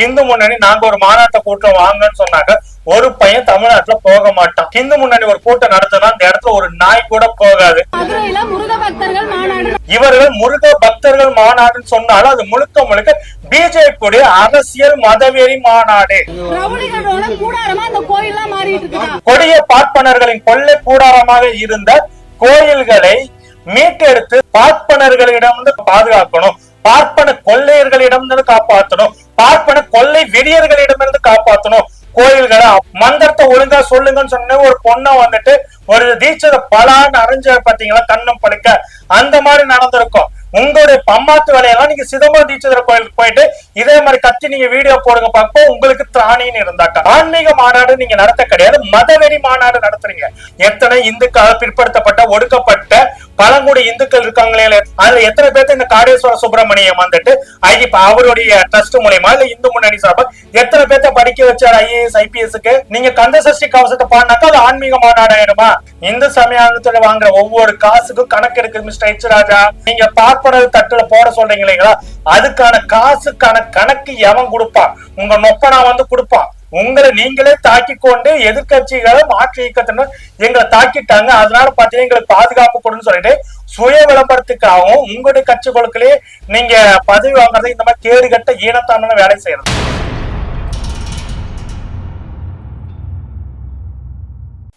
ஹிந்து முன்னணி நாங்க ஒரு மாநாட்டை கூட்டம் வாங்கன்னு சொன்னாங்க ஒரு பையன் தமிழ்நாட்டுல போக மாட்டான். ஹிந்து முன்னணி ஒரு கூட்டம் நடத்தினா அந்த இடத்துல ஒரு நாய் கூட போகாது. இவர்கள் முருக பக்தர்கள் மாநாடுன்னு சொன்னாலும் அது முழுக்க முழுக்க பிஜேபி அரசியல் மதவெறி மாநாடு. கொடிய பார்ப்பனர்களின் கொள்ளை கூடாரமாக இருந்த கோயில்களை மீட்டெடுத்து பார்ப்பனர்களிடம் பாதுகாக்கணும். பார்ப்பன கொள்ளையர்களிடம் காப்பாற்றணும். பார்ப்பன கொள்ளை வெறியர்களிடமிருந்து காப்பாற்றணும். கோயில்களை மந்திரத்தை ஒழுங்கா சொல்லுங்கன்னு சொன்ன ஒரு பொண்ணை வந்துட்டு ஒரு தீட்சத பலான்னு அரைஞ்ச பாத்தீங்களா கண்ணம் படுக்க. அந்த மாதிரி நடந்திருக்கும். உங்களுடைய பம்மாத்து வேலையெல்லாம் நீங்க சிதம்பரம் தீட்சிதர் கோயிலுக்கு போயிட்டு இதே மாதிரி கத்தி நீங்க வீடியோ போடுங்க பார்ப்போம் உங்களுக்கு திராணின்னு இருந்தாக்கா. ஆன்மீக மாநாடு நீங்க நடத்த கிடையாது மதவெறி மாநாடு நடத்துறீங்க. எத்தனை இந்துக்கள் பிற்படுத்தப்பட்ட ஒடுக்கப்பட்ட பழங்குடி இந்துக்கள் இருக்காங்களே அதுல எத்தனை பேர்த்த இந்த காடேஸ்வர சுப்பிரமணியம் வந்துட்டு ஐ அவருடைய ட்ரஸ்ட் மூலியமா இல்ல இந்து முன்னணி சார்பா எத்தனை பேர்த்த படிக்க வச்சார் ஐஏஎஸ் ஐபிஎஸ்க்கு? நீங்க கந்த சஷ்டி கவசத்தை பாடினாக்கா அது ஆன்மீக மாநாடு ஆயிடுமா இந்து சமயத்துல வாங்குற ஒவ்வொரு காசுக்கும் கணக்கு இருக்கு மிஸ்டர் எச் ராஜா. நீங்க சாப்பிடறது தட்டுல போட சொல்றீங்க இல்லைங்களா அதுக்கான காசுக்கான கணக்கு எவன் கொடுப்பான் உங்க நொப்பனா வந்து கொடுப்பான் உங்களை நீங்களே தாக்கி கொண்டு எதிர்கட்சிகளை மாற்று இயக்கத்தினர் எங்களை தாக்கிட்டாங்க. அதனால பாத்தீங்கன்னா எங்களுக்கு பாதுகாப்பு கொடுன்னு சொல்லிட்டு சுய விளம்பரத்துக்காகவும் உங்களுடைய கட்சிகளுக்குள்ளே நீங்க பதவி வாங்குறது இந்த மாதிரி கேடுகட்ட ஈனத்தான வேலை செய்யறது.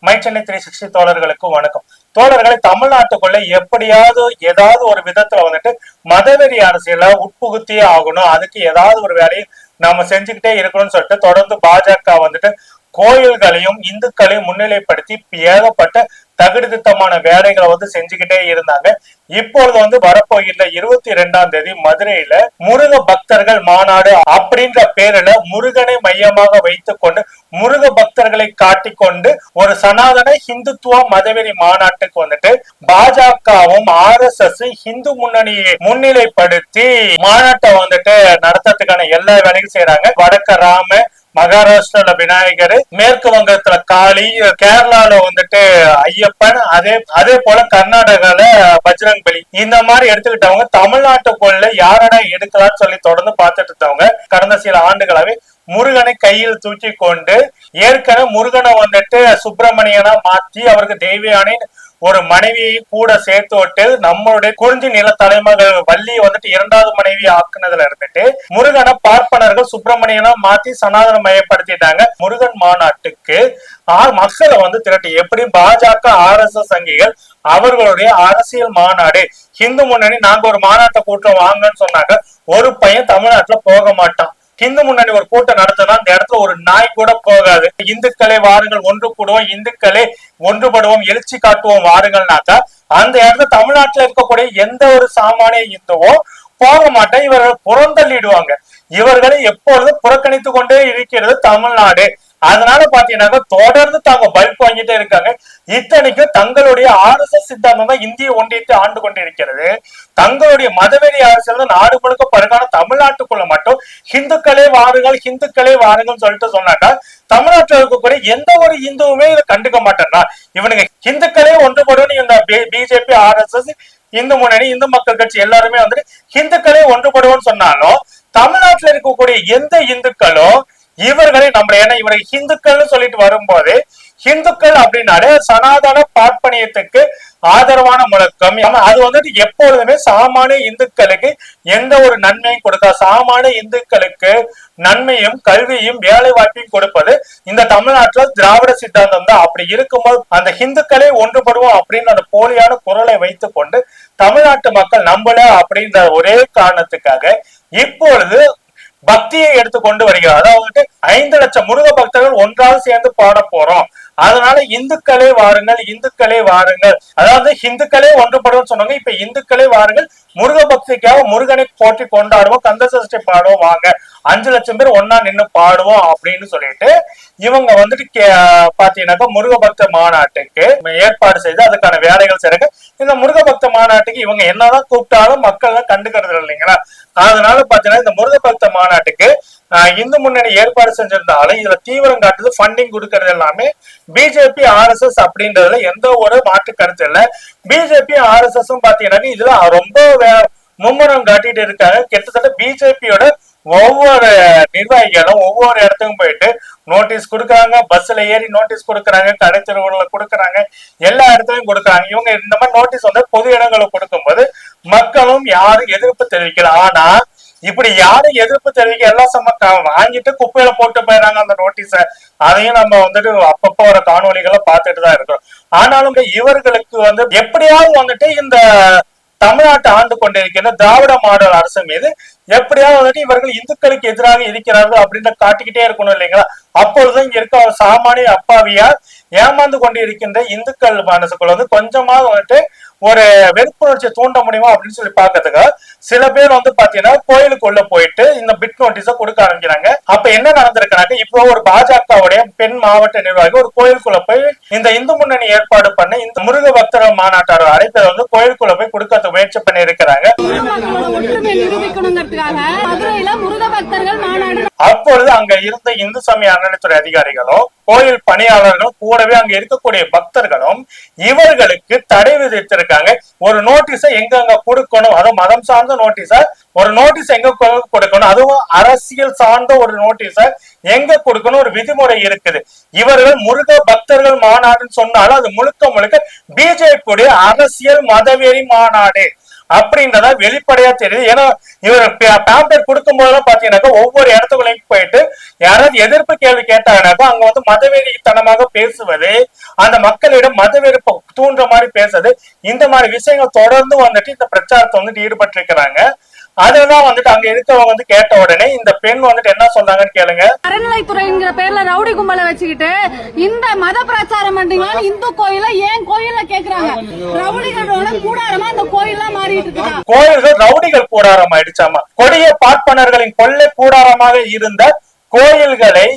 மை சென்னை த்ரீ சிக்ஸ்டி தோழர்களுக்கு வணக்கம். தோழர்களை தமிழ்நாட்டுக்குள்ள எப்படியாவது ஏதாவது ஒரு விதத்துல வந்துட்டு மதவெறி அரசியல உட்புகுத்தியே ஆகணும். அதுக்கு ஏதாவது ஒரு வேலையை நாம செஞ்சுக்கிட்டே இருக்கணும்னு சொல்லிட்டு தொடர்ந்து பாஜக வந்துட்டு கோயில்களையும் இந்துக்களையும் முன்னிலைப்படுத்தி ஏகப்பட்ட தகுதித்தமான வேலைகளை வந்து செஞ்சுக்கிட்டே இருந்தாங்க. இப்பொழுது வந்து வரப்போகிற இருபத்தி ரெண்டாம் தேதி மதுரையில முருக பக்தர்கள் மாநாடு அப்படின்ற பேரில முருகனை மையமாக வைத்துக் கொண்டு முருக பக்தர்களை காட்டிக்கொண்டு ஒரு சனாதன இந்துத்துவ மதவெறி மாநாட்டுக்கு வந்துட்டு பாஜகவும் ஆர் எஸ் எஸ் இந்து முன்னணியை முன்னிலைப்படுத்தி மாநாட்டை வந்துட்டு நடத்துறதுக்கான எல்லா வேலையும் செய்யறாங்க வடக்க ராம மகாராஷ்டிரால விநாயகர் மேற்கு வங்கத்துல காளி கேரளால வந்துட்டு ஐயப்பன் அதே அதே போல கர்நாடகால பஜ்ரங் பலி இந்த மாதிரி எடுத்துக்கிட்டவங்க தமிழ்நாட்டுக்குள்ள யாரடா எடுக்கலாம்னு சொல்லி தொடர்ந்து பார்த்துட்டு இருந்தவங்க கடந்த சில ஆண்டுகளாவே முருகனை கையில் தூக்கி கொண்டு ஏற்கனவே முருகனை வந்துட்டு சுப்பிரமணியனா மாத்தி அவருக்கு தெய்வயானை ஒரு மனைவியை கூட சேர்த்து விட்டு நம்மளுடைய குறிஞ்சி நில தலைமகள் வள்ளி வந்துட்டு இரண்டாவது மனைவி ஆக்குனதுல இருந்துட்டு முருகனை பார்ப்பனர்கள் சுப்பிரமணியனா மாத்தி சனாதன மயப்படுத்திட்டாங்க. முருகன் மாநாட்டுக்கு ஆ- மக்களை வந்து திரட்டி. எப்படி பாஜக ஆர் எஸ் எஸ் அங்கிகள் அவர்களுடைய அரசியல் மாநாடு. ஹிந்து முன்னணி நாங்க ஒரு மாநாட்டை கூட்டம் வாங்கன்னு சொன்னாங்க ஒரு பையன் தமிழ்நாட்டுல போக மாட்டான். இந்து முன்னணி ஒரு கூட்டம் நடத்தினா அந்த இடத்துல ஒரு நாய் கூட போகாது. இந்துக்களே வாருங்கள் ஒன்று கூடுவோம். இந்துக்களே ஒன்றுபடுவோம். எழுச்சி காட்டுவோம் வாருங்கள்னாக்கா அந்த இடத்துல தமிழ்நாட்டுல இருக்கக்கூடிய எந்த ஒரு சாமானிய இந்துவோ போக மாட்டேன் இவர்கள் புறந்தள்ளிடுவாங்க. இவர்களை எப்பொழுதும் புறக்கணித்து கொண்டே இருக்கிறது தமிழ்நாடு. அதனால பாத்தீங்கன்னாக்கா தொடர்ந்து தாங்க பல்ப் வாங்கிட்டே இருக்காங்க. இத்தனைக்கும் தங்களுடைய ஆர்எஸ்எஸ் சித்தாந்தம் தான் இந்திய ஒன்றியத்தை ஆண்டு கொண்டிருக்கிறது. தங்களுடைய மதவெறி அரசியல் தான் நாடு முழுக்க பருக்கான தமிழ்நாட்டுக்குள்ள மட்டும் ஹிந்துக்களே வாருங்கள் ஹிந்துக்களே வாருங்கள் சொல்லிட்டு சொன்னாக்கா தமிழ்நாட்டில் இருக்கக்கூடிய எந்த ஒரு இந்துவுமே இதை கண்டுக்க மாட்டேன்னா இவனுங்க ஹிந்துக்களே ஒன்றுபடும் இந்த பிஜேபி ஆர்எஸ்எஸ் இந்து முன்னணி இந்து மக்கள் கட்சி எல்லாருமே வந்துட்டு ஹிந்துக்களே ஒன்றுபடுவோம்னு சொன்னாலும் தமிழ்நாட்டுல இருக்கக்கூடிய எந்த இந்துக்களும் இவர்களை நம்ம ஏன்னா இவரை ஹிந்துக்கள்னு சொல்லிட்டு வரும்போது ஹிந்துக்கள் அப்படின்னாலே சனாதன பார்ப்பனியத்துக்கு ஆதரவான முழக்கம். ஆமா, அது வந்துட்டு எப்பொழுதுமே சாமானிய இந்துக்களுக்கு எந்த ஒரு நன்மையும் கொடுத்தா சாமானிய இந்துக்களுக்கு நன்மையும் கல்வியும் வேலை வாய்ப்பையும் கொடுப்பது இந்த தமிழ்நாட்டுல திராவிட சித்தாந்தம் தான். அப்படி இருக்கும்போது அந்த ஹிந்துக்களே ஒன்றுபடுவோம் அப்படின்னு அந்த போலியான குரலை வைத்து கொண்டு தமிழ்நாட்டு மக்கள் நம்பல அப்படின்ற ஒரே காரணத்துக்காக இப்பொழுது பக்தியை எடுத்து கொண்டு வருகிறார். அதாவது ஐந்து லட்சம் முருக பக்தர்கள் ஒன்றாக சேர்ந்து பாட போறோம். அதனால இந்துக்களே வாருங்கள் இந்துக்களே வாருங்கள். அதாவது இந்துக்களே ஒன்றுபடும் சொன்னாங்க. இப்ப இந்துக்களே வாருங்கள். முருக பக்திக்காக முருகனை போற்றி கொண்டாடுவோம் கந்த சஷ்டி பாடுவோம் வாங்க. அஞ்சு லட்சம் பேர் ஒன்னா நின்னு பாடுவோம் அப்படின்னு சொல்லிட்டு இவங்க வந்துட்டு கே- பாத்தீங்கன்னாக்கா முருக பக்த மாநாட்டுக்கு ஏற்பாடு செய்து அதுக்கான வேலைகள் செய்யறாங்க இந்த முருக பக்த மாநாட்டுக்கு இவங்க என்னதான் கூப்பிட்டாலும் மக்கள் எல்லாம் கண்டுக்கிறது இல்லைங்களா? அதனால பாத்தீங்கன்னா இந்த முருக பக்த மாநாட்டுக்கு இந்து முன்னணி ஏற்பாடு செஞ்சிருந்தாலும் இதுல தீவிரம் காட்டுது ஃபண்டிங் கொடுக்கறது எல்லாமே பிஜேபி ஆர்எஸ்எஸ் அப்படின்றதுல எந்த ஒரு மாற்று கருத்து இல்லை. பிஜேபி ஆர்எஸ்எஸ் பாத்தீங்கன்னா இதுல ரொம்ப வே- மும்முரம் காட்டிட்டு இருக்காங்க. கிட்டத்தட்ட பிஜேபியோட ஒவ்வொரு நிர்வாகிகளும் ஒவ்வொரு இடத்துக்கும் போயிட்டு நோட்டீஸ் கொடுக்குறாங்க. பஸ்ல ஏறி நோட்டீஸ் கொடுக்குறாங்க. கடை தெருவுகளில் கொடுக்குறாங்க. எல்லா இடத்துலையும் கொடுக்குறாங்க. இவங்க இந்த மாதிரி நோட்டீஸ் வந்து பொது இடங்களுக்கு கொடுக்கும்போது மக்களும் யாரும் எதிர்ப்பு தெரிவிக்கல. ஆனா இப்படி யாரும் எதிர்ப்பு தெரிவிக்க எல்லாம் சம வாங்கிட்டு குப்பையில போட்டு போயிடுறாங்க அந்த நோட்டீஸ அதையும் நம்ம வந்துட்டு அப்பப்போ வர காணொலிகளை பார்த்துட்டு தான் இருக்கிறோம் ஆனாலும் இவர்களுக்கு வந்து எப்படியாவது வந்துட்டு இந்த தமிழ்நாட்டை ஆண்டு கொண்டிருக்கின்ற திராவிட மாடல் அரசு மீது எப்படியாவது வந்துட்டு இவர்கள் இந்துக்களுக்கு எதிராக இருக்கிறார்கள் அப்படின்னு காட்டிக்கிட்டே இருக்கணும் இல்லைங்களா? அப்பொழுதும் இங்க இருக்க ஒரு சாமானிய அப்பாவியா ஏமாந்து கொண்டு இருக்கின்ற இந்துக்கள் மனசுக்குள்ள வந்து கொஞ்சமாவது வந்துட்டு ஒரு வெறுப்புணர்ச்சியை தூண்ட முடியுமா அப்படின்னு சொல்லி பாக்கிறதுக்கு சில பேர் வந்து பாத்தீங்கன்னா கோயிலுக்குள்ள போயிட்டு இந்த பிட் நோட்டீஸ கொடுக்க ஆரம்பிக்கிறாங்க. அப்ப என்ன நடந்திருக்கிறாங்க இப்போ ஒரு பாஜகவுடைய பெண் மாவட்ட நிர்வாகி ஒரு கோயிலுக்குள்ள போய் இந்த இந்து முன்னணி ஏற்பாடு பண்ண இந்த முருக பக்தர் மாநாட்டார் அழைப்பதை வந்து கோயிலுக்குள்ள போய் கொடுக்க முயற்சி பண்ணி இருக்கிறாங்க அப்பொழுது அங்க இருந்த இந்து சமய அறநிலைத்துறை அதிகாரிகளும் கோயில் பணியாளர்களும் கூடவே அங்க இருக்கக்கூடிய பக்தர்களும் இவர்களுக்கு தடை விதித்திருக்காங்க. ஒரு நோட்டீஸை எங்க அங்க கொடுக்கணும்? அதுவும் மதம் சார்ந்த நோட்டீஸா ஒரு நோட்டீஸ் எங்க கொடுக்கணும்? அதுவும் அரசியல் சார்ந்த ஒரு நோட்டீஸ எங்க கொடுக்கணும்? ஒரு விதிமுறை இருக்குது. இவர்கள் முருக பக்தர்கள் மாநாடுன்னு சொன்னாலும் அது முழுக்க முழுக்க பிஜேபியுடைய அரசியல் மதவெறி மாநாடு. அப்படின்றத வெளிப்படையா தெரியுது. ஏன்னா இவர் பேம்பர் கொடுக்கும் போதெல்லாம் பாத்தீங்கன்னாக்கா ஒவ்வொரு இடத்துக்குள்ளேயும் போயிட்டு யாராவது எதிர்ப்பு கேள்வி கேட்டாங்கன்னாக்கா அங்க வந்து மதவெறித்தனமாக பேசுவது அந்த மக்களிடம் மதவெறுப்பை தூண்டுற மாதிரி பேசுறது இந்த மாதிரி விஷயங்கள் தொடர்ந்து வந்துட்டு இந்த பிரச்சாரத்தை வந்துட்டு ஈடுபட்டு இருக்கிறாங்க அதுதான் வந்துட்டு அங்க இருக்கவங்க வந்து கேட்ட உடனே இந்த பெண் வந்துட்டு என்ன சொல்றாங்கன்னு கேளுங்க. அறநிலைத்துறைங்கிற பேர்ல ரவுடி கும்பலை வச்சுக்கிட்டு இந்த மத பிரச்சாரம் பண்றீங்களா இந்து கோயில ஏன் கோயில்ல கேக்குறாங்க? ரவுடிகளோட கூடாரமா அந்த கோயில்லாம் மாறிட்டு இருக்குதா கோயில்கள் ரவுடிகள் கூடாரம் ஆயிடுச்சாமா கொடிய பார்ப்பனர்களின் கொள்ளை கூடாரமாக இருந்த கோயில்களை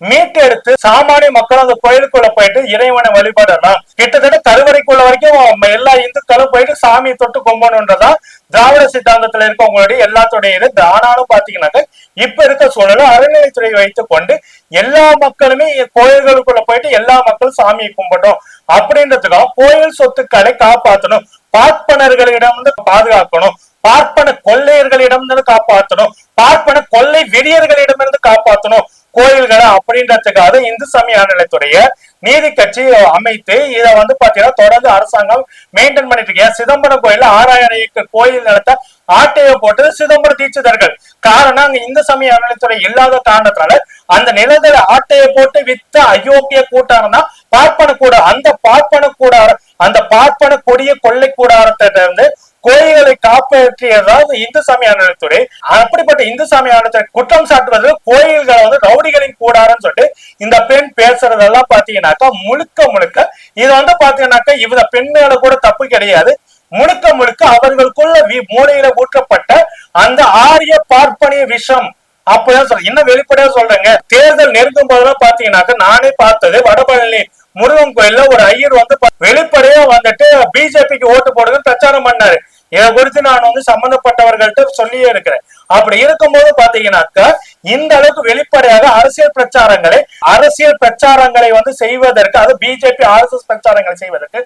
மீட்டெடுத்து சாமானிய மக்கள் அந்த கோயிலுக்குள்ள போயிட்டு இறைவனை வழிபடலாம். கிட்டத்தட்ட கருவறைக்குள்ள வரைக்கும் எல்லா இந்துக்களும் போயிட்டு சாமியை தொட்டு கும்பணுன்றதா திராவிட சித்தாந்தத்துல இருக்கவங்களுடைய எல்லாத்துடைய இது ஆனாலும் பாத்தீங்கன்னாக்க இப்ப இருக்க சூழல அறநிலைத்துறை வைத்துக் கொண்டு எல்லா மக்களுமே கோயில்களுக்குள்ள போயிட்டு எல்லா மக்களும் சாமியை கும்பிட்டோம் அப்படின்றதுக்காக கோயில் சொத்துக்களை காப்பாற்றணும் பார்ப்பனர்களிடம் வந்து பாதுகாக்கணும். பார்ப்பன கொள்ளையர்களிடம் இருந்து காப்பாற்றணும் பார்ப்பன கொள்ளை வெறியர்களிடமிருந்து காப்பாற்றணும் கோயில்களை அப்படின்றதுக்காக இந்து சமய அறநிலைத்துறைய நீதி கட்சி அமைத்து இதை வந்து பாத்தீங்கன்னா தொடர்ந்து அரசாங்கம் மெயின்டைன் பண்ணிட்டு இருக்கு. சிதம்பரம் கோயில ஆறாயிரம் ஏக்கர் கோயில் நிலத்தை ஆட்டைய போட்டது சிதம்பர தீட்சிதர்கள். காரணம் அங்க இந்து சமய அறநிலைத்துறை இல்லாத காரணத்தால அந்த நிலத்துல ஆட்டைய போட்டு வித்த அயோக்கிய கூட்டாரம் தான் பார்ப்பன கூட அந்த பார்ப்பன கூடாரம் அந்த பார்ப்பன கொடிய கொள்ளை கூடாரத்திலிருந்து இருந்து கோயில்களை காப்பாற்றியதாவது இந்து சாமி அறநிலைத்துறை அப்படிப்பட்ட இந்து சாமி அறநிலைத்துறை குற்றம் சாட்டுவது கோயில்களை வந்து ரவுடிகளின் கூடாரன்னு சொல்லிட்டு இந்த பெண் பேசுறதெல்லாம் பாத்தீங்கன்னாக்கா முழுக்க முழுக்க இது வந்து பாத்தீங்கன்னாக்கா இவங்க பெண் மேல கூட தப்பு கிடையாது. முழுக்க முழுக்க அவர்களுக்குள்ள வி- மூளையில ஊற்றப்பட்ட அந்த ஆரிய பார்ப்பனிய விஷம். அப்படிதான் சொல்றேன் இன்னும் வெளிப்படையா சொல்றேங்க. தேர்தல் நெருங்கும் போதெல்லாம் பாத்தீங்கன்னாக்க நானே பார்த்தது வடபழனி முருகன் கோயில்ல ஒரு ஐயர் வந்து வெளிப்படையா வந்துட்டு பிஜேபிக்கு ஓட்டு போடுறதுன்னு பிரச்சாரம் பண்ணாரு. இதை குறித்து நான் வந்து சம்பந்தப்பட்டவர்கள்ட்ட சொல்லியே இருக்கிறேன். அப்படி இருக்கும்போது பாத்தீங்கன்னாக்கா இந்த அளவுக்கு வெளிப்படையாக அரசியல் பிரச்சாரங்களை அரசியல் பிரச்சாரங்களை வந்து செய்வதற்கு அது பிஜேபி ஆர்எஸ்எஸ் பிரச்சாரங்களை செய்வதற்கு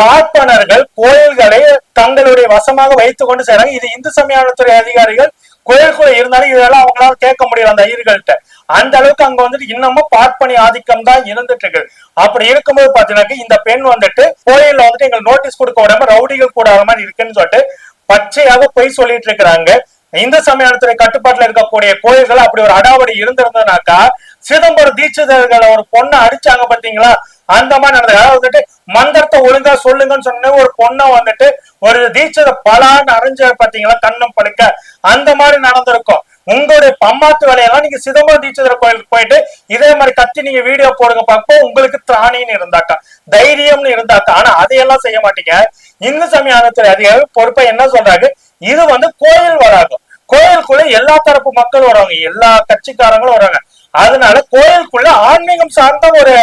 பார்ப்பனர்கள் கோயில்களை தங்களுடைய வசமாக வைத்துக் கொண்டு செய்றாங்க. இது இந்து சமயத்துறை அதிகாரிகள் கோயிலுக்குள்ள இருந்தாலும் இதெல்லாம் அவங்களால கேட்க முடியல அந்த ஐயர்கள்ட்ட. அந்த அளவுக்கு அங்க வந்துட்டு இன்னமும் பார்ப்பனி ஆதிக்கம் தான் இருந்துட்டு இருக்கு. அப்படி இருக்கும்போது பாத்தீங்கன்னா இந்த பெண் வந்துட்டு கோயில்ல வந்துட்டு எங்களுக்கு நோட்டீஸ் கொடுக்க விடாம ரவுடிகள் கூட மாதிரி இருக்குன்னு சொல்லிட்டு பச்சையாக பொய் சொல்லிட்டு இருக்கிறாங்க. இந்து சமயத்துறை கட்டுப்பாட்டுல இருக்கக்கூடிய கோயில்கள் அப்படி ஒரு அடாவடி இருந்திருந்ததுனாக்கா சிதம்பரம் தீட்சிதர்களை ஒரு பொண்ணை அடிச்சாங்க பாத்தீங்களா? அந்த மாதிரி நடந்தது. அதாவது வந்துட்டு மந்திரத்தை ஒழுங்கா சொல்லுங்கன்னு சொன்ன ஒரு பொண்ணை வந்துட்டு ஒரு தீட்சித பலான்னு அரைஞ்ச பாத்தீங்களா கண்ணம் படுக்க. அந்த மாதிரி நடந்திருக்கும். உங்களுடைய பம்மாத்து வேலையெல்லாம் நீங்க சிதம்பரம் தீட்சிதர கோயிலுக்கு போயிட்டு இதே மாதிரி கத்தி நீங்க வீடியோ போடுங்க பார்ப்போம் உங்களுக்கு திராணின்னு இருந்தாக்கா தைரியம்னு இருந்தாக்கா. ஆனா அதையெல்லாம் செய்ய மாட்டீங்க. இந்து சமயத்துறை அதிகாரி பொறுப்பா என்ன சொல்றாங்க? இது வந்து கோயில் வளாகம் கோயிலுக்குள்ள எல்லா தரப்பு மக்கள் வராங்க எல்லா கட்சிக்காரங்களும் வராங்க அதனால கோயிலுக்குள்ள ஆன்மீகம் சார்ந்த ஒரு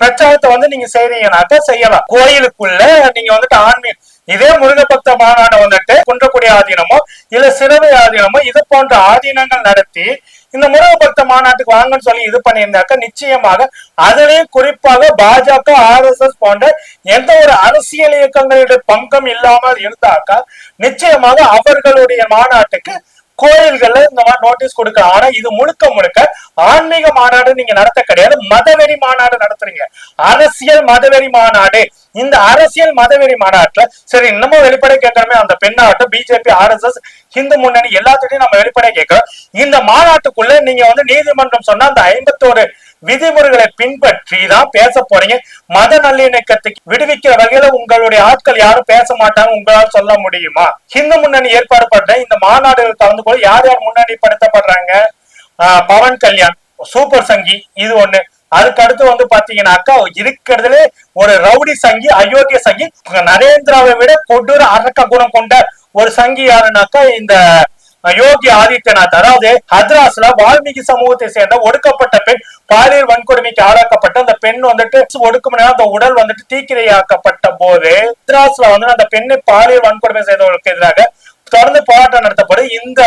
பிரச்சாரத்தை வந்து நீங்க செய்றீங்கன்னாக்கா செய்யலாம். கோயிலுக்குள்ள நீங்க வந்துட்டு ஆன்மீகம் இதே முருகபக்த மாநாடு வந்துட்டு குன்றக்குடி ஆதீனமோ இல்ல சிறுவை ஆதீனமோ இது போன்ற ஆதீனங்கள் நடத்தி இந்த முருகபக்த மாநாட்டுக்கு வாங்கன்னு சொல்லி இது பண்ணியிருந்தாக்க நிச்சயமாக அதுலயும் குறிப்பாக பாஜக ஆர் எஸ் எஸ் போன்ற எந்த ஒரு அரசியல் இயக்கங்களுடைய பங்கம் இல்லாமல் இருந்தாக்கா நிச்சயமாக அவர்களுடைய மாநாட்டுக்கு கோயில்கள்ல இந்த மாதிரி நோட்டீஸ் கொடுக்கலாம். ஆனா இது முழுக்க முழுக்க ஆன்மீக மாநாடு நீங்க நடத்த கிடையாது. மதவெறி மாநாடு நடத்துறீங்க. அரசியல் மதவெறி மாநாடு. இந்த அரசியல் மதவெறி மாநாட்டுல சரி இன்னமும் வெளிப்படை கேட்கறமே அந்த பெண்ணாகட்டும் பிஜேபி ஆர்எஸ்எஸ் இந்து முன்னணி எல்லாத்துட்டையும் நம்ம வெளிப்படை கேட்கிறோம். இந்த மாநாட்டுக்குள்ள நீங்க வந்து நீதிமன்றம் சொன்ன அந்த ஐம்பத்தோரு விதிமுறைகளை பின்பற்றி தான் பேச போறீங்க. மத நல்லிணக்கத்துக்கு விடுவிக்கிற வகையில உங்களுடைய ஆட்கள் யாரும் பேச மாட்டாங்க உங்களால் சொல்ல முடியுமா? இந்து முன்னணி ஏற்பாடு பண்ற இந்த மாநாடுகள் கலந்து கொள்ள யார் யார் முன்னணிப்படுத்தப்படுறாங்க? ஆஹ் பவன் கல்யாண் சூப்பர் சங்கி இது ஒண்ணு. அதுக்கு அடுத்து வந்து பாத்தீங்கன்னாக்கா இருக்கிறதுலே ஒரு ரவுடி சங்கி அயோக்கிய சங்கி நரேந்திராவை விட கொடூர அரக்க குணம் கொண்ட ஒரு சங்கி யாருன்னாக்கா இந்த யோகி ஆதித்யநாத் அதாவது ஹத்ராஸ்ல வால்மீகி சமூகத்தை சேர்ந்த ஒடுக்கப்பட்ட பெண் பாலியல் வன்கொடுமைக்கு ஆளாக்கப்பட்ட அந்த பெண் வந்துட்டு ஒடுக்கும் அந்த உடல் வந்துட்டு தீக்கிரையாக்கப்பட்ட போது ஹத்ராஸ்ல வந்து அந்த பெண்ணை பாலியல் வன்கொடுமை செய்தவர்களுக்கு எதிராக தொடர்ந்து போராட்டம் நடத்தப்படும் இந்த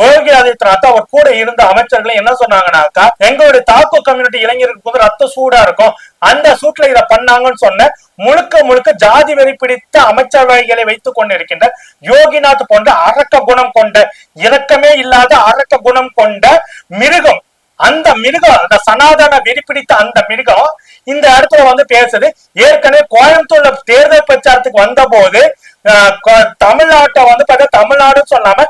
யோகி ஆதித்யநாத் அவர் கூட இருந்த அமைச்சர்கள் என்ன சொன்னாங்கன்னாக்கா எங்களுடைய தாக்கு கம்யூனிட்டி இளைஞருக்கு வந்து ரத்த சூடா இருக்கும். அந்த சூட்ல இதை பண்ணாங்கன்னு சொன்ன முழுக்க முழுக்க ஜாதி வெறி பிடித்த அமைச்சரவைகளை வைத்துக் கொண்டிருக்கின்ற யோகிநாத் போன்ற அரக்க குணம் கொண்ட இரக்கமே இல்லாத அரக்க குணம் கொண்ட மிருகம். அந்த மிருகம் அந்த சனாதன வெறி பிடித்த அந்த மிருகம் இந்த இடத்துல வந்து பேசுது. ஏற்கனவே கோயம்புத்தூர்ல தேர்தல் பிரச்சாரத்துக்கு வந்த போது தமிழ்நாட்டை வந்து பார்த்தா தமிழ்நாடுன்னு சொல்லாம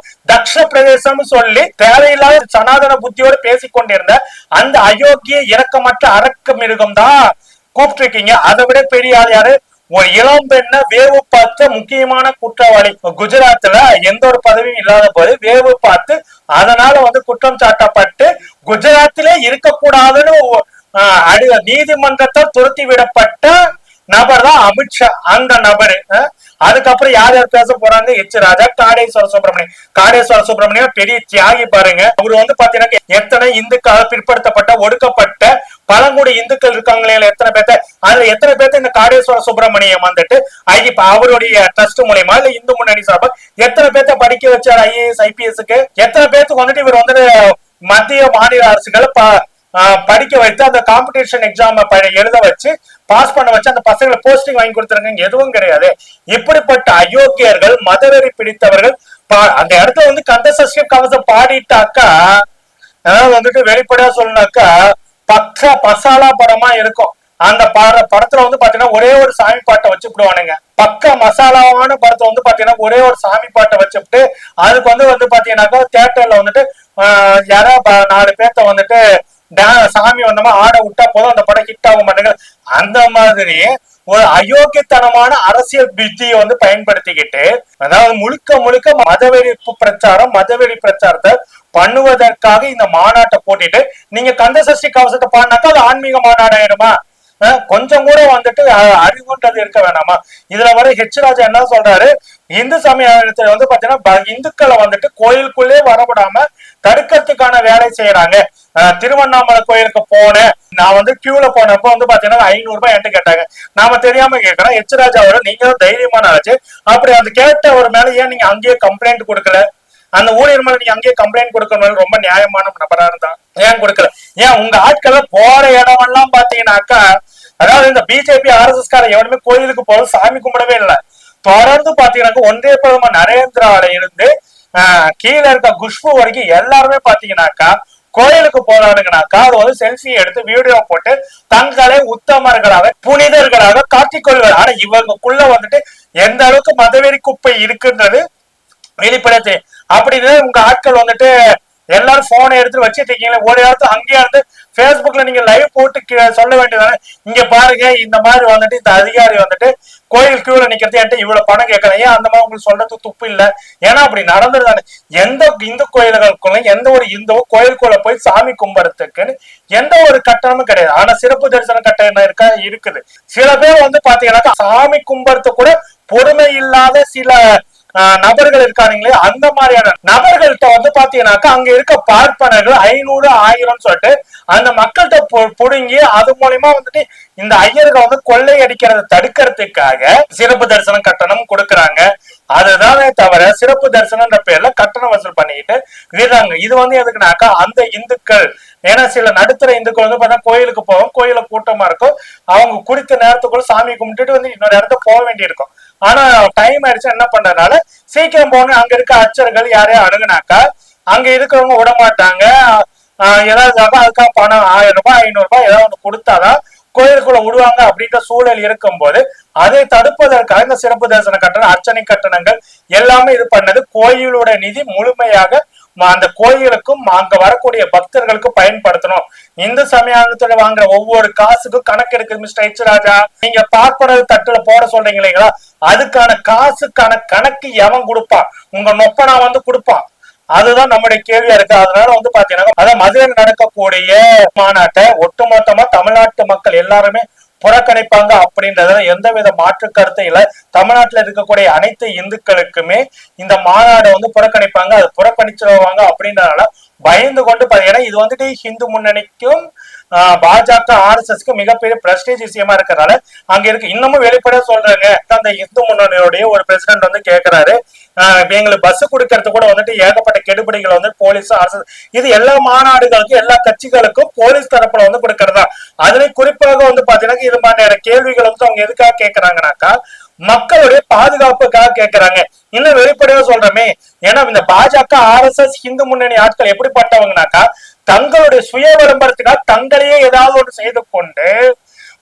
தக்ஷ பிரதேசம் சொல்லி தேவையில்லாத சனாதன புத்தியோடு பேசிக் கொண்டிருந்த அந்த அயோக்கிய இரக்கமற்ற அரக்க மிருகம் தான் கூப்பிட்டு அதை விட பெரிய ஆள் யாரு? ஒரு இளம் பெண்ண வேவு பார்த்த முக்கியமான குற்றவாளி. குஜராத்ல எந்த ஒரு பதவியும் இல்லாத போது வேவு பார்த்து அதனால வந்து குற்றம் சாட்டப்பட்டு குஜராத்திலே இருக்கக்கூடாதுன்னு ஆஹ், அடி நீதிமன்றத்தால் துரத்தி விடப்பட்ட நபர் தான் அமித்ஷா அந்த நபரு. அதுக்கப்புறம் யார் யார் பேச போறாங்க? எச். ராஜா காடேஸ்வர சுப்பிரமணியம். காடேஸ்வர சுப்பிரமணியம் பெரிய தியாகி பாருங்க. அவர் வந்து பாத்தீங்கன்னா எத்தனை இந்துக்கள் பிற்படுத்தப்பட்ட ஒடுக்கப்பட்ட பழங்குடி இந்துக்கள் இருக்காங்களே எத்தனை பேர்த்த அதுல எத்தனை பேர்த்த இந்த காடேஸ்வர சுப்பிரமணியம் வந்துட்டு ஐ- அவருடைய ட்ரஸ்ட் மூலியமா இல்ல இந்து முன்னணி சார்பா எத்தனை பேர்த்த படிக்க வச்சார் ஐஏஎஸ் ஐபிஎஸ்க்கு எத்தனை பேர்த்துக்கு வந்துட்டு இவர் வந்துட்டு மத்திய மாநில அரசுகளை படிக்க வைத்து அந்த காம்படிஷன் எக்ஸாம் எழுத வச்சு பாஸ் பண்ண வச்சு அந்த பசங்களை போஸ்டிங் வாங்கி கொடுத்துருங்க எதுவும் கிடையாது. இப்படிப்பட்ட அயோக்கியர்கள் மதவெறி பிடித்தவர்கள் அந்த இடத்துல வந்து கந்த சஷ்டி கவசம் பாடிட்டாக்கா அதாவது வந்துட்டு வெளிப்படையா சொல்லணும்னாக்கா பக்க மசாலா படமா இருக்கும். அந்த பட படத்துல வந்து பாத்தீங்கன்னா ஒரே ஒரு சாமி பாட்டை வச்சுக்கிடுவானுங்க பக்க மசாலாவான படத்தை வந்து பாத்தீங்கன்னா ஒரே ஒரு சாமி பாட்டை வச்சுட்டு அதுக்கு வந்து வந்து பாத்தீங்கன்னாக்கா தியேட்டர்ல வந்துட்டு ஆஹ் யாரோ ப- நாலு பேர்த்த வந்துட்டு சாமி வந்தமா ஆட விட்டா போதும் அந்த படம் ஹிட் ஆக மாட்டேங்குது. அந்த மாதிரி ஒரு அயோக்கியத்தனமான அரசியல் புத்தியை வந்து பயன்படுத்திக்கிட்டு அதாவது முழுக்க முழுக்க மதவெறி பிரச்சாரம் மதவெறி பிரச்சாரத்தை பண்ணுவதற்காக இந்த மாநாட்டை போட்டிட்டு நீங்க கந்த சஷ்டி கவசத்தை பாடினாக்கா அது ஆன்மீக மாநாடு ஆயிடுமா கொஞ்சம் கூட வந்துட்டு அறிவுன்றது இருக்க வேணாமா? இதுல வர ஹெச் ராஜா என்ன சொல்றாரு? இந்து சமயத்துல வந்து பாத்தீங்கன்னா ப- இந்துக்களை வந்துட்டு கோயிலுக்குள்ளே வரப்படாம தடுக்கிறதுக்கான வேலை செய்யறாங்க. திருவண்ணாமலை கோயிலுக்கு போனேன். நான் வந்து கியூல போனப்போ வந்து பாத்தீங்கன்னா ஐநூறு ரூபாய் என்கிட்ட கேட்டாங்க. நாம தெரியாம கேட்கறோம் ஹெச் ராஜா அவரை நீங்க தைரியமான ஆச்சு அப்படி அந்த கேட்ட ஒரு மேல ஏன் நீங்க அங்கேயே கம்ப்ளைண்ட் கொடுக்கல? அந்த ஊழியர் மேல நீங்க அங்கேயே கம்ப்ளைண்ட் கொடுக்கணும் ரொம்ப நியாயமான நபரா இருந்தான் ஏன் கொடுக்கல? ஏன் உங்க ஆட்கள் போற இடமெல்லாம் பாத்தீங்கன்னாக்கா அதாவது இந்த பிஜேபி ஆர்எஸ்எஸ் கார எவனுமே கோயிலுக்கு போக சாமி கும்பிடவே இல்லை. தொடர்ந்து பாத்தீங்கன்னாக்கா ஒன்றிய பிரதமர் நரேந்திராவில இருந்து ஆஹ், கீழே இருக்க குஷ்பு வரைக்கும் எல்லாருமே பாத்தீங்கன்னாக்கா கோயிலுக்கு போறானுங்கனாக்கா அது வந்து செல்ஃபி எடுத்து வீடியோ போட்டு தங்களை உத்தமர்களாக புனிதர்களாக காட்டிக்கொள்வார் ஆனா இவங்களுக்குள்ள வந்துட்டு எந்த அளவுக்கு மதவெறி குப்பை இருக்குன்றது? வெளிப்படைத்து அப்படின்னு உங்க ஆட்கள் வந்துட்டு எல்லாரும் போனை எடுத்து வச்சுட்டு இருக்கீங்களா ஒரு இடத்துல அங்கேயே இருந்து பேஸ்புக்ல நீங்க லைவ் போட்டு கீழே சொல்ல வேண்டியதானே இங்க பாருங்க இந்த மாதிரி வந்துட்டு இந்த அதிகாரி வந்துட்டு கோயில் கியூல நிக்கிறது என்கிட்ட இவ்வளவு பணம் கேட்கறேன் ஏன் அந்த மாதிரி உங்களுக்கு சொல்றது துப்பு இல்ல? ஏன்னா அப்படி நடந்துருதானே எந்த இந்து கோயில்களுக்குள்ள எந்த ஒரு இந்து கோயிலுக்குள்ள போய் சாமி கும்பிடுறதுக்குன்னு எந்த ஒரு கட்டணமும் கிடையாது. ஆனா சிறப்பு தரிசன கட்டணம் இருக்கா இருக்குது. சில பேர் வந்து பாத்தீங்கன்னாக்கா சாமி கும்பிடுறது கூட பொறுமை இல்லாத சில நபர்கள் இருக்கானுங்களே அந்த மாதிரியான நபர்கள்ட்ட வந்து பாத்தீங்கன்னாக்கா அங்க இருக்க பார்ப்பனர்கள் ஐநூறு ஆயிரம் சொல்லிட்டு அந்த மக்கள்கிட்ட புடுங்கி அது மூலியமா வந்துட்டு இந்த ஐயர்கள் வந்து கொள்ளை அடிக்கிறத தடுக்கிறதுக்காக சிறப்பு தரிசனம் கட்டணம் கொடுக்கறாங்க. அதுதானே தவிர சிறப்பு தரிசனம்ன்ற பேர்ல கட்டணம் வசூல் பண்ணிக்கிட்டு விடுறாங்க. இது வந்து எதுக்குனாக்கா அந்த இந்துக்கள் ஏன்னா சில நடுத்தர இந்துக்கள் வந்து பார்த்தா கோயிலுக்கு போவோம் கோயில கூட்டமா இருக்கும். அவங்க குறித்த நேரத்துக்குள்ள சாமி கும்பிட்டுட்டு வந்து இன்னொரு இடத்த போக வேண்டியிருக்கும். ஆனா டைம் ஆயிடுச்சு என்ன பண்றதுனால சீக்கிரம் போன அங்க இருக்க அச்சர்கள் யாரையும் அணுகுனாக்கா அங்க இருக்கிறவங்க விட மாட்டாங்க ஏதாவது அதுக்காக பணம் ஆயிரம் ரூபாய் ஐநூறு ரூபாய் ஏதாவது ஒண்ணு கொடுத்தாதான் கோயிலுக்குள்ள விடுவாங்க அப்படின்ற சூழல் இருக்கும்போது அதை தடுப்பதற்காக இந்த சிறப்பு தரிசன கட்டணம் அர்ச்சனை கட்டணங்கள் எல்லாமே இது பண்ணது கோயிலோட நிதி முழுமையாக அந்த கோயிலுக்கும் அங்க வரக்கூடிய பக்தர்களுக்கும் பயன்படுத்தணும். இந்து சமயத்துல வாங்குற ஒவ்வொரு காசுக்கும் கணக்கு இருக்கு மிஸ்டர் எச் ராஜா. நீங்க பார்ப்பனது தட்டுல போட சொல்றீங்க இல்லைங்களா அதுக்கான காசுக்கான கணக்கு எவன் கொடுப்பான்? உங்க நொப்பனா வந்து கொடுப்பான். அதுதான் நம்முடைய கேள்வியா இருக்கு. அதனால வந்து பாத்தீங்கன்னா அதான் மதுரையில் நடக்கக்கூடிய மாநாட்டை ஒட்டுமொத்தமா தமிழ்நாட்டு மக்கள் எல்லாருமே புறக்கணிப்பாங்க அப்படின்றதுல எந்தவித மாற்று கருத்து இல்ல. தமிழ்நாட்டில் இருக்கக்கூடிய அனைத்து இந்துக்களுக்குமே இந்த மாநாடை வந்து புறக்கணிப்பாங்க அது புறக்கணிச்சிருவாங்க அப்படின்றதுனால பயந்து கொண்டு பா- ஏன்னா இது வந்துட்டு ஹிந்து முன்னணிக்கும் பாஜக ஆர்எஸ்எஸ்க்கு மிகப்பெரிய பிரஸ்டேஜ் விஷயமா இருக்கிறனால அங்க இருக்கு. இன்னமும் வெளிப்படையா சொல்றாங்க. அந்த இந்து முன்னணியோடைய ஒரு பிரசிடென்ட் வந்து கேட்கிறாரு எங்களுக்கு பஸ் கொடுக்கறது கூட வந்துட்டு ஏகப்பட்ட கெடுபடிகள் வந்து போலீஸ் அரசு இது எல்லா மாநாடுகளுக்கும் எல்லா கட்சிகளுக்கும் போலீஸ் தரப்புல வந்து கொடுக்கறதா? அதுலயும் குறிப்பாக வந்து பாத்தீங்கன்னா இது மாதிரியான கேள்விகள் வந்து அவங்க எதுக்காக கேட்கறாங்கனாக்கா மக்களுடைய பாதுகாப்புக்காக கேட்கறாங்க இன்னும் வெளிப்படையா சொல்றமே ஏன்னா இந்த பாஜக ஆர்எஸ்எஸ் இந்து முன்னணி ஆட்கள் எப்படிப்பட்டவங்கனாக்கா தங்களுடைய சுய விளம்பரத்துக்காக தங்களையே ஏதாவது ஒன்று செய்து கொண்டு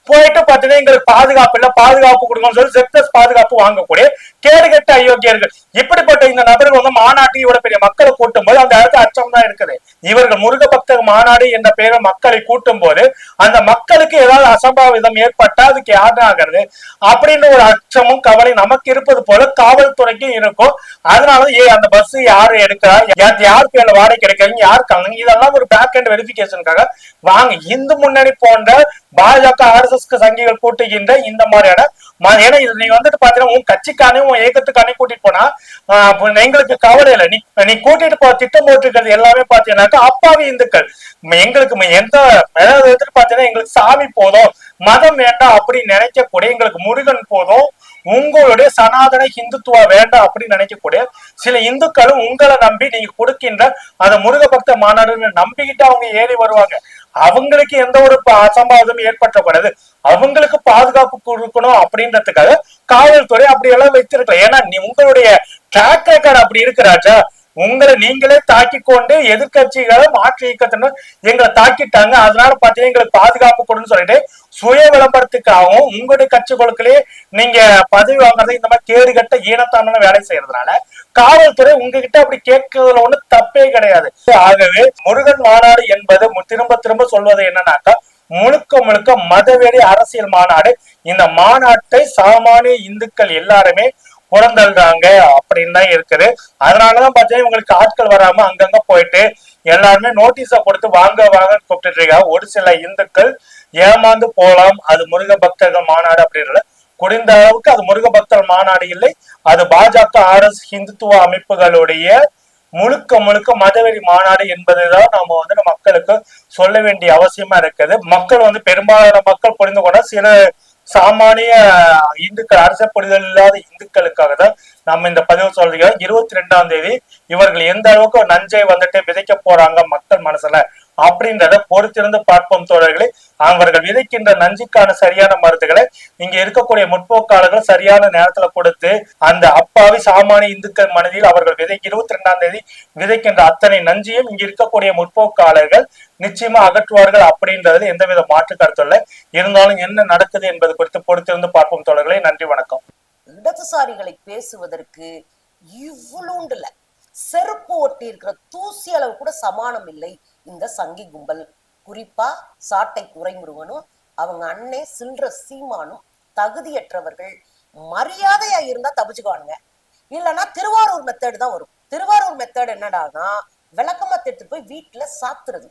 போயிட்டு பாத்தீங்கன்னா எங்களுக்கு பாதுகாப்பு இல்ல பாதுகாப்பு கொடுக்கணும்னு சொல்லி செப்டஸ் பாதுகாப்பு வாங்கக்கூடிய கேடுகட்ட அயோக்கியர்கள். இப்படிப்பட்ட இந்த நபர்கள் வந்து மாநாட்டு இவ்வளவு பெரிய மக்களை கூட்டும் போது அந்த இடத்துல அச்சம் தான் இருக்குது. இவர்கள் முருக பக்தர் மாநாடு என்ற பெயரை மக்களை கூட்டும் போது அந்த மக்களுக்கு ஏதாவது அசம்பாவிதம் ஏற்பட்டா அதுக்கு யாருனாகிறது? அப்படின்னு ஒரு அச்சமும் கவலை நமக்கு இருப்பது போல காவல்துறைக்கும் இருக்கும். அதனால ஏ அந்த பஸ் யாரு எடுக்கிறா? யா- யார் பேர்ல வாடகை கிடைக்கிறாங்க யார் இதெல்லாம் ஒரு பேக் அண்ட் வெரிபிகேஷனுக்காக வாங்க. இந்து முன்னணி போன்ற பாஜக அரசு மார்க்சிஸ்ட் சங்கிகள் கூட்டுகின்ற இந்த மாதிரியான ஏன்னா இது நீ வந்துட்டு பாத்தீங்கன்னா உன் கட்சிக்கானே உன் ஏகத்துக்கானே கூட்டிட்டு போனா எங்களுக்கு கவலை இல்லை. நீ நீ கூட்டிட்டு போ திட்டம் போட்டிருக்கிறது எல்லாமே பாத்தீங்கன்னாக்கா அப்பாவி இந்துக்கள். எங்களுக்கு எந்த அதாவது வந்துட்டு பாத்தீங்கன்னா எங்களுக்கு சாமி போதும் மதம் வேண்டாம் அப்படின்னு நினைக்கக்கூடிய எங்களுக்கு முருகன் போதும் உங்களுடைய சனாதன இந்துத்துவா வேண்டாம் அப்படின்னு நினைக்கக்கூடிய சில இந்துக்களும் உங்களை நம்பி நீங்க கொடுக்கின்ற அந்த முருக பக்த மாநாடுன்னு நம்பிக்கிட்டு அவங்க ஏறி வருவாங்க. அவங்களுக்கு எந்த ஒரு ப- அசம்பாவிதமும் ஏற்பட்டக்கூடாது. அவங்களுக்கு பாதுகாப்பு கொடுக்கணும் அப்படின்றதுக்காக காவல்துறை அப்படி எல்லாம் வைத்திருக்கலாம் ஏன்னா நீ உங்களுடைய ட்ராக் ரெக்கார்டு அப்படி இருக்கிறாச்சா உங்களை நீங்களே தாக்கி கொண்டு எதிர்கட்சிகளை மாற்று இயக்கத்தினர் எங்களை தாக்கிட்டாங்க. அதனால பாத்தீங்கன்னா எங்களுக்கு பாதுகாப்பு கொடுன்னு சொல்லிட்டு சுய விளம்பரத்துக்காகவும் உங்களுடைய கட்சிகளுக்குள்ளே நீங்க பதவி வாங்குறது இந்த மாதிரி கேடு கட்ட ஈனத்தான வேலை செய்யறதுனால காவல்துறை உங்ககிட்ட அப்படி கேட்கறதுல ஒண்ணு தப்பே கிடையாது. ஆகவே முருகன் மாநாடு என்பது திரும்ப திரும்ப சொல்வது என்னன்னாக்கா முழுக்க முழுக்க மதவெறி அரசியல் மாநாடு. இந்த மாநாட்டை சாமானிய இந்துக்கள் எல்லாருமே புறந்தள்றாங்க அப்படின்னு தான் இருக்குது. அதனாலதான் பாத்தீங்கன்னா உங்களுக்கு ஆட்கள் வராம அங்கங்க போயிட்டு எல்லாருமே நோட்டீஸை கொடுத்து வாங்க வாங்க கூப்பிட்டு இருக்காங்க. ஒரு சில இந்துக்கள் ஏமாந்து போலாம் அது முருக பக்தர்கள் மாநாடு அப்படின்றத குறைந்த அளவுக்கு அது முருக பக்தர் மாநாடு இல்லை. அது பாஜக ஆர்எஸ் இந்துத்துவ அமைப்புகளுடைய முழுக்க முழுக்க மதவெறி மாநாடு என்பதுதான் நாம வந்து நம்ம மக்களுக்கு சொல்ல வேண்டிய அவசியமா இருக்குது. மக்கள் வந்து பெரும்பாலான மக்கள் புரிந்து கொண்ட சில சாமானிய இந்துக்கள் அரசப்படுதல் இல்லாத இந்துக்களுக்காக தான் நம்ம இந்த பதிவு சொல்றீங்க இருபத்தி ரெண்டாம் தேதி இவர்கள் எந்த அளவுக்கு நஞ்சை வந்துட்டு விதைக்க போறாங்க மக்கள் மனசுல? அப்படின்றத பொறுத்திருந்து பார்ப்போம் தோழர்களே. அவர்கள் விதைக்கின்ற நஞ்சுக்கான சரியான மருந்துகளை இங்க இருக்கக்கூடிய முற்போக்காளர்கள் சரியான நேரத்துல கொடுத்து அந்த அப்பாவி சாமானிய இந்துக்கள் மனதில் அவர்கள் விதை இருபத்தி ரெண்டாம் தேதி விதைக்கின்ற அத்தனை நஞ்சையும் இங்க இருக்கக்கூடிய முற்போக்காளர்கள் நிச்சயமா அகற்றுவார்கள் அப்படின்றதுல எந்தவித மாற்று கருத்து இல்லை. இருந்தாலும் என்ன நடக்குது என்பது குறித்து பொறுத்திருந்து பார்ப்போம் தோழர்களே. நன்றி வணக்கம். இடதுசாரிகளை பேசுவதற்கு இவ்வளோண்டுல செருப்பு ஒட்டி இருக்கிற தூசி அளவு கூட சமானம் இல்லை. இந்த சங்கி கும்பல். குறிப்பா சாட்டை துரைமுருகனும் அவங்க அண்ணே சில்ற சீமானும் தகுதியற்றவர்கள். மரியாதையா இருந்தா தப்பிச்சுக்குவானுங்க. இல்லைன்னா திருவாரூர் மெத்தேடு தான் வரும். திருவாரூர் மெத்தேடு என்னடானா விளக்கமா எடுத்துட்டு போய் வீட்டுல சாத்துறது.